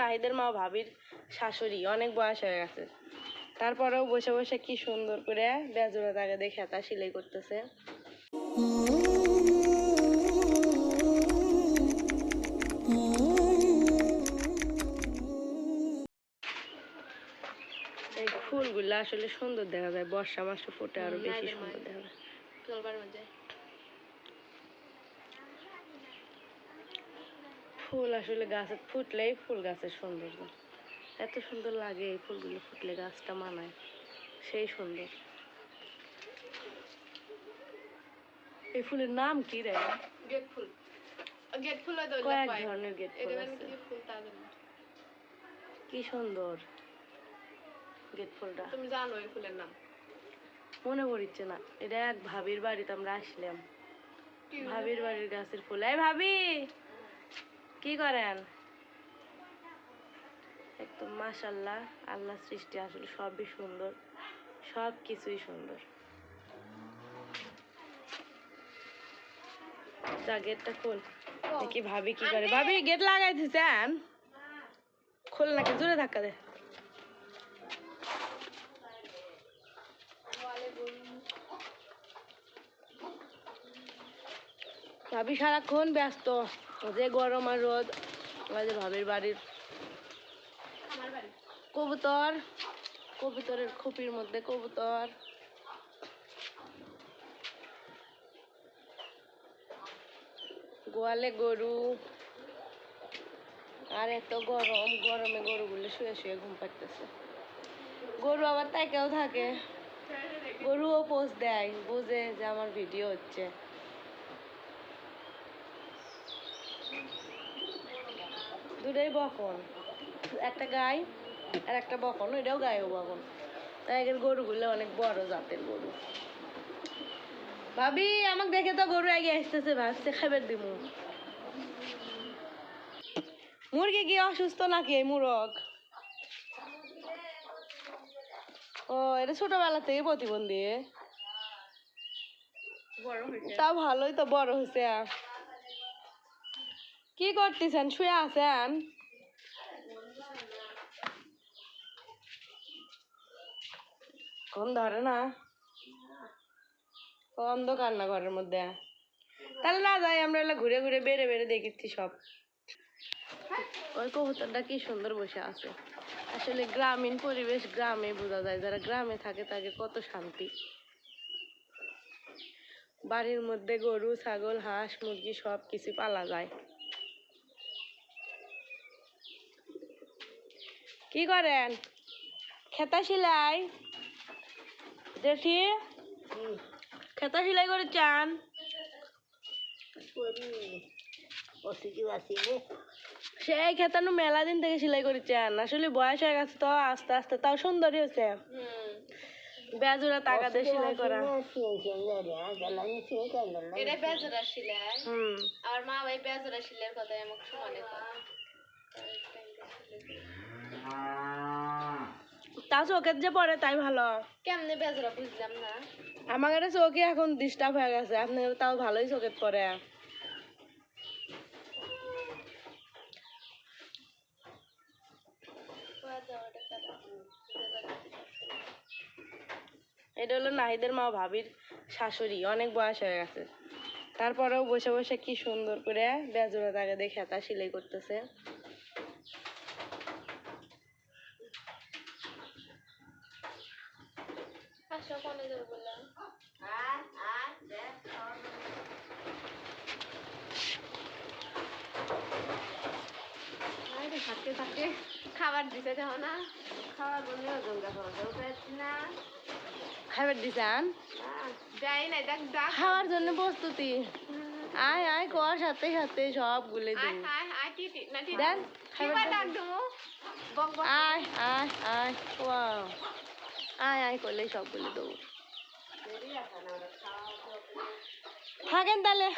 নাহিদের মা ভাবির শাশুড়ি অনেক বয়স হয়ে গেছে। তারপরেও বসে বসে কি সুন্দর করে বেজোড়া দাগে দেখে তা সেলাই করতেছে। এই ফুলগুলো আসলে সুন্দর দেখা যায় বর্ষা মাসে ফোটে আরও বেশি সুন্দর দেখা যায় চলবার মধ্যে ফুল আসলে গাছে ফুটলেই ফুল গাছের সৌন্দর্য। এত সুন্দর লাগে এই ফুলগুলো ফুটলে গাছটা মানায়। সেই সুন্দর। এই ফুলের নাম কি রে? গেট ফুল। গেট ফুল কয়েক ধরনের গেট ফুল আছে। কি সুন্দর গেট ফুলটা। তুমি জানো এই ফুলের নাম? মনে পড়ছে না। এটা এক ভাবির বাড়িতে আমরা আসলাম। ভাবির বাড়ির গাছের ফুল। এই ভাবি! কি করেন? একদম মাশাল্লাহ আল্লাহ সৃষ্টি আসলে সবই সুন্দর সব কিছুই সুন্দর। যা গেটটা দেখি ভাবি কি করে। ভাবি, গেট লাগাই দিছেন খোল নাকি, জোরে ধাক্কা দে। ভাবি সারাক্ষণ ব্যস্ত। যে গরম আর রোদ, আমাদের ভাবির বাড়ির কবুতর, কবুতরের খোপির মধ্যে কবুতর। গোয়ালে গরু। আর এত গরম, গরমে গরুগুলো শুয়ে শুয়ে ঘুম পাড়তেছে। গরু আবার তাকেও থাকে। গরুও পোষ দেয়, বুঝে যে আমার ভিডিও হচ্ছে। দুটোই বকন। একটা গাই আর একটা বকন এটাও গায়েও বকন। তাই আগের গরুগুলো অনেক বড় জাতের গরু। ভাবি আমাকে দেখে তো গরু আগে আসতেছে ভাবছে খাবার দিমু। মুরগি কি অসুস্থ নাকি এই মুরগ? ও এটা ছোটবেলা থেকে প্রতিবন্ধী। তা ভালোই তো বড় হয়েছে। কি করতেছেন? শুয়ে আছেন? ধরে না। অন্ধকার না ঘরের মধ্যে। তাহলে না যাই, আমরা ঘুরে ঘুরে বেড়ে বেড়ে দেখেছি সব। ওই কবুতরটা কি সুন্দর বসে আছে। আসলে গ্রামীণ পরিবেশ, গ্রামে বোঝা যায়, যারা গ্রামে থাকে তাকে কত শান্তি। বাড়ির মধ্যে গরু, ছাগল, হাঁস, মুরগি সব কিছু পালা যায়। কি করেন? খেতা সেলাই। জেঠি খেতা সেলাই করে চান। সেই খেতানো মেলা দিন থেকে সেলাই করে চান। আসলে বয়স হয়ে গেছে তো আস্তে আস্তে তাও সুন্দরই হয়েছে। হুম বেজুরা টাকা দিয়ে সেলাই করা। এটা বেজরা সিলাই। আমার মা ভাই বেজরা সিলের কথা আমাকে কয়। তা চোখের যে পড়ে তাই ভালো। কেমনে বেজরা বুঝলাম না। আমার কাছে চোখে এখন ডিস্টার্ব হয়ে গেছে আপনার তাও ভালোই চোখে পড়ে। এটা হলো নাহিদের মা ভাবির শাশুড়ি অনেক বয়স হয়ে গেছে। তারপরেও বসে বসে কি সুন্দর করে বেজরা দাগে দেখে তা সেলাই করতেছে। খাবার দিতে যাও না। না। খাবার দিছেন যাই নাই দেখ ডাক খাওয়ার জন্য প্রস্তুতি। আয় আয় কর সাথে সাথে সব গুলে দিন। না দেন খাবার আয় আয় আয় ওয়াও। আয় করলে সবগুলো দেবো। থাকেন তাহলে।